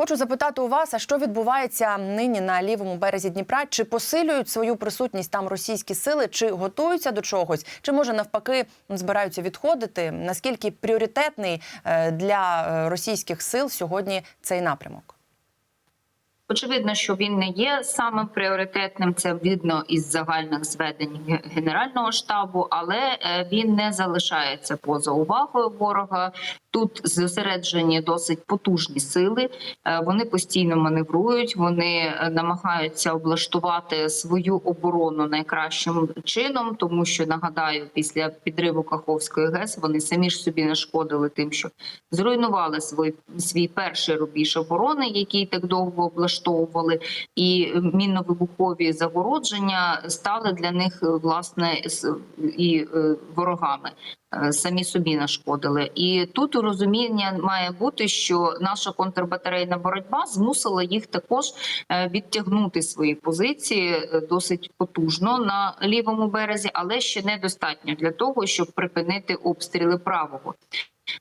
Хочу запитати у вас, а що відбувається нині на лівому березі Дніпра? Чи посилюють свою присутність там російські сили, чи готуються до чогось, чи може навпаки збираються відходити? Наскільки пріоритетний е, для е, російських сил сьогодні цей напрямок? Очевидно, що він не є самим пріоритетним. Це видно із загальних зведень Генерального штабу, але е, він не залишається поза увагою ворога. Тут зосереджені досить потужні сили. Е, Вони постійно маневрують, вони е, намагаються облаштувати свою оборону найкращим чином, тому що нагадаю, після підриву Каховської ГЕС вони самі ж собі нашкодили тим, що зруйнували свій, свій перший рубіж оборони, який так довго облаштовували, і мінно-вибухові загородження стали для них е, власне і ворогами. Е, Самі собі нашкодили, і тут розуміння має бути, що наша контрбатарейна боротьба змусила їх також е, відтягнути свої позиції е, досить потужно на лівому березі, але ще недостатньо для того, щоб припинити обстріли правого.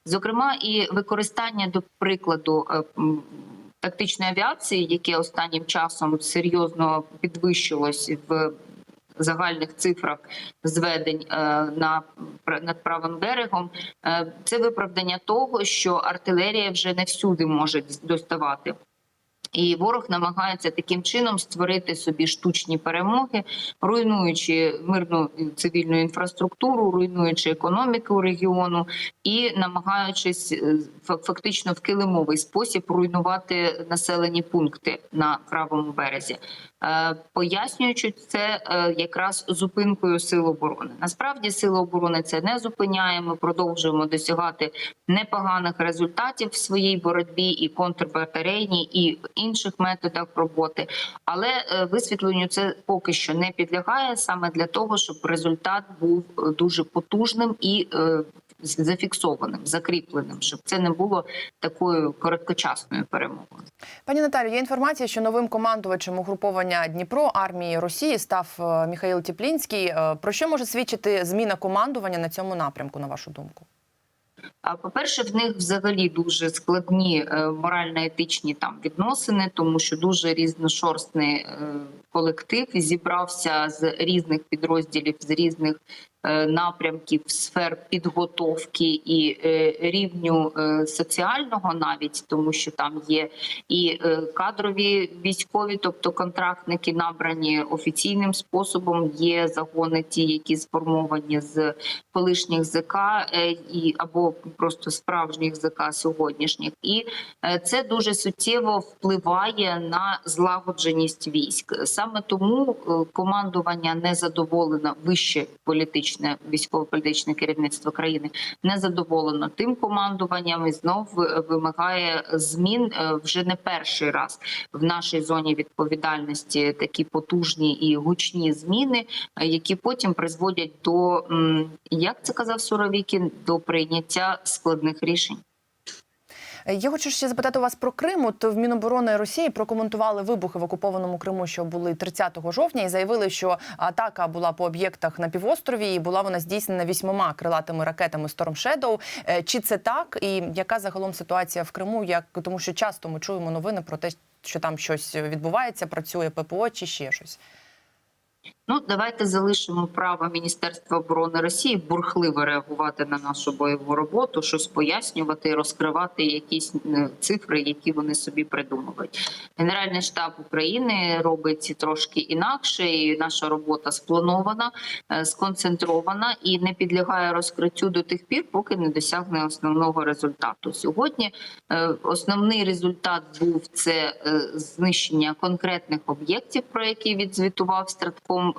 Зокрема, і використання до прикладу. Тактичної авіації, яке останнім часом серйозно підвищилось в загальних цифрах зведень е, на над правим берегом, е, це виправдання того, що артилерія вже не всюди може доставати. І ворог намагається таким чином створити собі штучні перемоги, руйнуючи мирну цивільну інфраструктуру, руйнуючи економіку регіону і намагаючись е, фактично в килимовий спосіб руйнувати населені пункти на правому березі, Е, пояснюючи це е, якраз зупинкою сил оборони. Насправді сили оборони це не зупиняє. Ми продовжуємо досягати непоганих результатів в своїй боротьбі і контрбатарейній, і інших методах роботи. Але е, висвітленню це поки що не підлягає саме для того, щоб результат був е, дуже потужним і е, зафіксованим, закріпленим, щоб це не було такою короткочасною перемогою. Пані Наталю, є інформація, що новим командувачем угруповання Дніпро армії Росії став Міхаїл Тіплінський. Про що може свідчити зміна командування на цьому напрямку, на вашу думку? По-перше, в них взагалі дуже складні е, морально-етичні там відносини, тому що дуже різношорстний е, колектив зібрався з різних підрозділів, з різних напрямків, сфер підготовки і е, рівню е, соціального, навіть тому, що там є і е, кадрові військові, тобто контрактники, набрані офіційним способом. Є загони, ті, які сформовані з колишніх ЗК е, або просто справжніх ЗК сьогоднішніх, і е, це дуже суттєво впливає на злагодженість військ. Саме тому е, командування не задоволено вище політичне військово-політичне керівництво країни не задоволено тим командуванням і знов е, вимагає змін е, вже не перший раз в нашій зоні відповідальності такі потужні і гучні зміни, е, які потім призводять до як це казав Суровікін, до прийняття складних рішень. Е, Я хочу ще запитати у вас про Крим. От в Міноборони Росії прокоментували вибухи в окупованому Криму, що були 30 жовтня, і заявили, що атака була по об'єктах на півострові, і була вона здійснена вісьмома крилатими ракетами Storm Shadow. Е, Чи це так? І яка загалом ситуація в Криму? Як тому, що часто ми чуємо новини про те, що там щось відбувається, працює ППО чи ще щось? Ну, давайте залишимо право Міністерства оборони Росії бурхливо реагувати на нашу бойову роботу, щось пояснювати, розкривати якісь е, цифри, які вони собі придумують. Генеральний штаб України робить трошки інакше, і наша робота спланована, е, сконцентрована і не підлягає розкриттю до тих пір, поки не досягне основного результату. Сьогодні е, основний результат був це знищення конкретних об'єктів, про які відзвітував стратком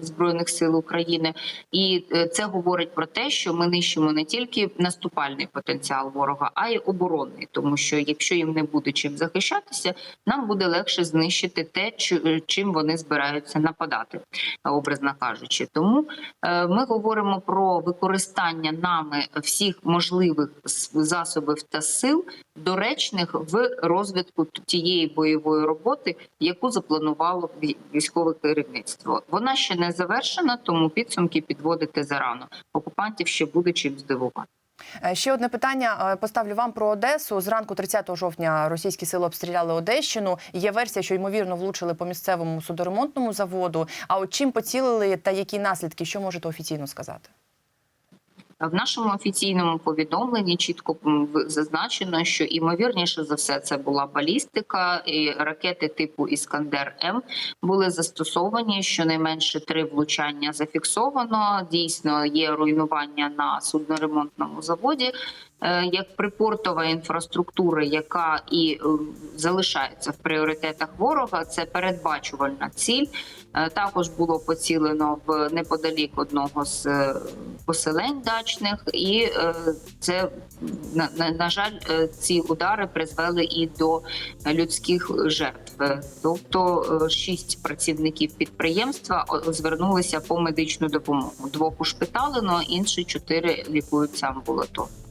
збройних сил України, і е, це говорить про те, що ми нищимо не тільки наступальний потенціал ворога, а й оборонний, тому що якщо їм не буде чим захищатися, нам буде легше знищити те, е, чим вони збираються нападати, образно кажучи. Тому е, ми говоримо про використання нами всіх можливих засобів та сил, доречних в розвитку тієї бойової роботи, яку запланувало військове керівництво. Вона ще не завершена, тому підсумки підводити зарано. Окупантів ще буде чим здивувати. Е, Ще одне питання е, поставлю вам про Одесу. Зранку 30 жовтня російські сили обстріляли Одещину. Є версія, що ймовірно влучили по місцевому судоремонтному заводу. А от чим поцілили та які наслідки, що можете офіційно сказати? В нашому офіційному повідомленні чітко зазначено, що імовірніше за все це була балістика, і ракети типу Іскандер М були застосовані. Щонайменше три влучання зафіксовано. Дійсно, є руйнування на судноремонтному заводі. Е, Як припортова інфраструктура, яка і е, залишається в пріоритетах ворога, це передбачувальна ціль. Е, Також було поцілено в неподалік одного з поселень дачних, і це на, на, жаль, ці удари призвели і до людських жертв. Тобто шість працівників підприємства звернулися по медичну допомогу. Двох ушпиталено, інші чотири лікуються амбулаторно.